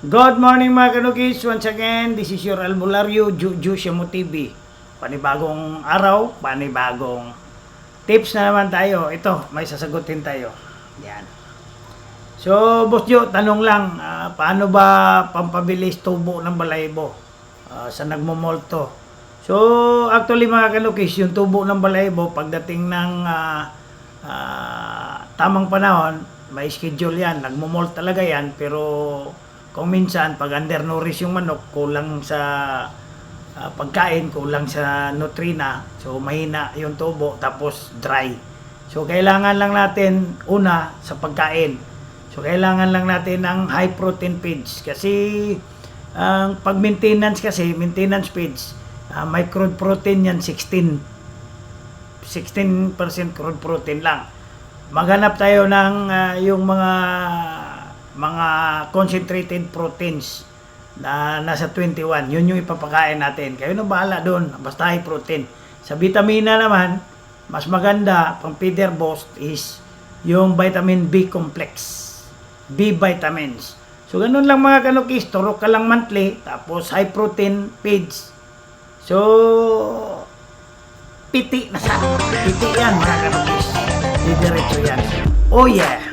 Good morning mga kanukis. Once again, this is your albularyo, Juju Shamo TV. Panibagong araw, panibagong tips na naman tayo. Ito, may sasagutin tayo. Yan. So, Boss Jo, tanong lang, ah, paano ba pampabilis tubo ng balaybo ah, sa nagmumolto? So, actually mga kanukis, yung tubo ng balaybo, pagdating ng ah, ah, tamang panahon, may schedule yan, nagmumolt talaga yan, pero kung minsan, pag undernourished yung manok, kulang sa ah, pagkain, kulang sa nutrina, so mahina yung tubo, tapos dry. So, kailangan lang natin, una, sa pagkain. So, kailangan lang natin ng high protein feeds. Kasi, ang pag maintenance kasi, maintenance feeds, ah, may crude protein yan, 16. 16% crude protein lang. Maghanap tayo ng ah, yung mga mga concentrated proteins na nasa 21. Yun yung ipapakain natin. Kayo na bahala doon. Basta high protein. Sa vitamina naman, mas maganda pang feeder boost is yung vitamin B complex. B vitamins. So, ganun lang mga kanukis. Turok ka lang monthly. Tapos, high protein feeds. So, piti na sa piti yan mga kanukis. Didiretso yan. Oh yeah!